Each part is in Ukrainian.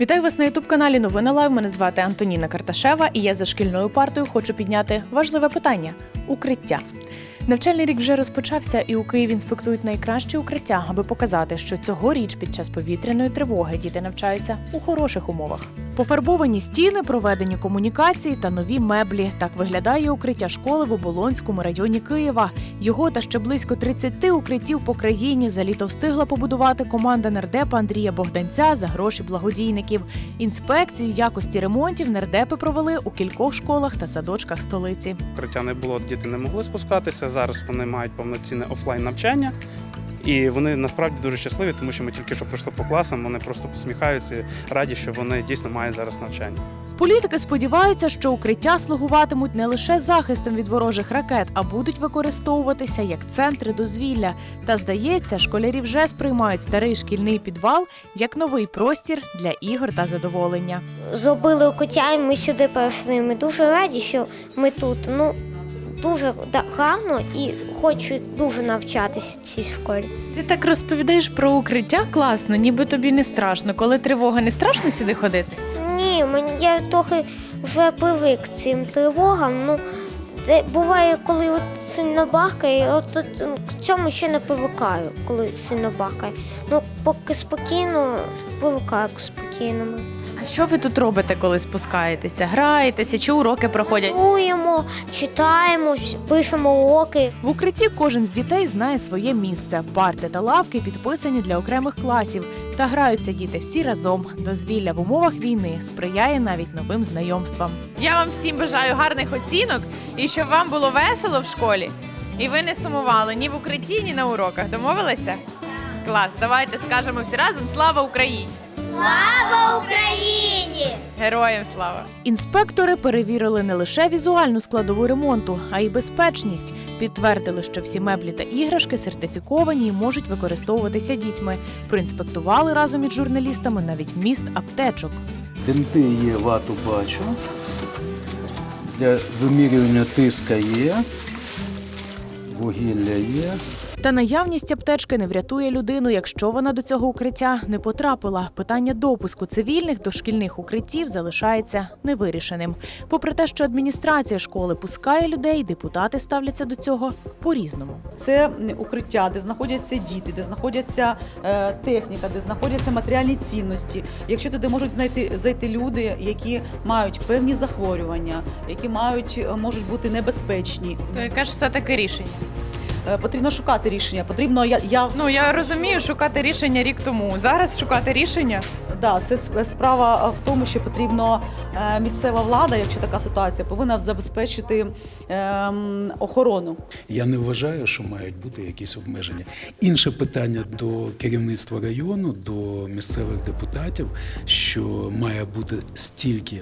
Вітаю вас на ютуб-каналі Новини Лайв. Мене звати Антоніна Карташева, і я за шкільною партою хочу підняти важливе питання укриття. Навчальний рік вже розпочався, і у Києві інспектують найкращі укриття, аби показати, що цьогоріч під час повітряної тривоги діти навчаються у хороших умовах. Пофарбовані стіни, проведені комунікації та нові меблі. Так виглядає укриття школи в Оболонському районі Києва. Його та ще близько 30 укриттів по країні за літо встигла побудувати команда нардепа Андрія Богданця за гроші благодійників. Інспекцію якості ремонтів нардепи провели у кількох школах та садочках столиці. Укриття не було, діти не могли спускатися. Зараз вони мають повноцінне офлайн навчання. І вони насправді дуже щасливі, тому що ми тільки що пройшли по класам, вони просто посміхаються, і раді, що вони дійсно мають зараз навчання. Політики сподіваються, що укриття слугуватимуть не лише захистом від ворожих ракет, а будуть використовуватися як центри дозвілля. Та здається, школярі вже сприймають старий шкільний підвал як новий простір для ігор та задоволення. зробили укриття, і ми сюди прийшли. Ми дуже раді, що ми тут. Ну дуже гарно і хочу дуже навчатися в цій школі. Ти так розповідаєш про укриття класно, ніби тобі не страшно. Коли тривога, не страшно сюди ходити? Ні, мені я трохи вже привик к цим тривогам. Ну де буває, коли от сильно бахкає, от ну, к цьому ще не привикаю, коли сильно бахкає. Ну, поки спокійно, привикаю к спокійному. Що ви тут робите, коли спускаєтеся? Граєтеся чи уроки проходять? Чуємо, читаємо, пишемо уроки. В укритті кожен з дітей знає своє місце. Парти та лавки підписані для окремих класів. Та граються діти всі разом. Дозвілля в умовах війни сприяє навіть новим знайомствам. Я вам всім бажаю гарних оцінок і щоб вам було весело в школі. І ви не сумували ні в укритті, ні на уроках. Домовилися? Клас, давайте скажемо всі разом слава Україні! Слава Україні! Героям слава! Інспектори перевірили не лише візуальну складову ремонту, а й безпечність. Підтвердили, що всі меблі та іграшки сертифіковані і можуть використовуватися дітьми. Проінспектували разом із журналістами навіть міст аптечок. Бинти є, вату бачу. Для вимірювання тиска є. Вугілля є. Та наявність аптечки не врятує людину, якщо вона до цього укриття не потрапила. Питання допуску цивільних до шкільних укриттів залишається невирішеним. Попри те, що адміністрація школи пускає людей, депутати ставляться до цього по-різному. Це укриття, де знаходяться діти, де знаходяться е, техніка, де знаходяться матеріальні цінності. Якщо туди можуть знайти зайти люди, які мають певні захворювання, які мають е, можуть бути небезпечні, То яке ж все таки рішення? Е, потрібно шукати рішення. Потрібно я, я Ну я розумію, шукати рішення рік тому. Зараз шукати рішення. да, це справа в тому, що потрібно е, місцева влада, якщо така ситуація, повинна забезпечити ем, охорону. Я не вважаю, що мають бути якісь обмеження. Інше питання до керівництва району, до місцевих депутатів, що має бути стільки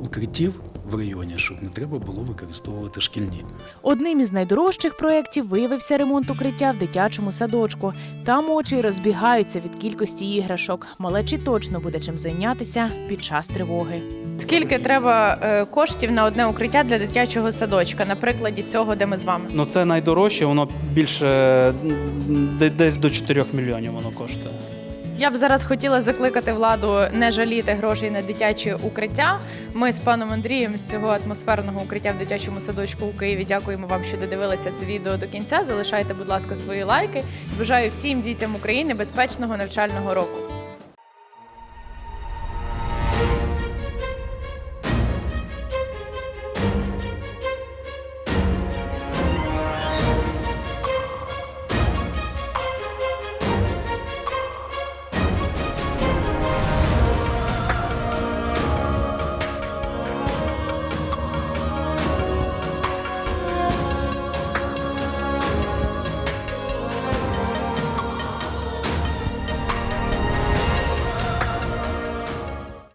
укриттів в районі, щоб не треба було використовувати шкільні. Одним із найдорожчих проєктів виявився ремонт укриття в дитячому садочку. Там очі розбігаються від кількості іграшок. Малечі точно буде чим зайнятися під час тривоги. Скільки треба е, коштів на одне укриття для дитячого садочка? На прикладі цього, де ми з вами? Ну це найдорожче, воно більше десь до 4 мільйонів воно коштує. Я б зараз хотіла закликати владу не жаліти грошей на дитячі укриття. Ми з паном Андрієм з цього атмосферного укриття в дитячому садочку у Києві дякуємо вам, що додивилися це відео до кінця. Залишайте, будь ласка, свої лайки. Бажаю всім дітям України безпечного навчального року.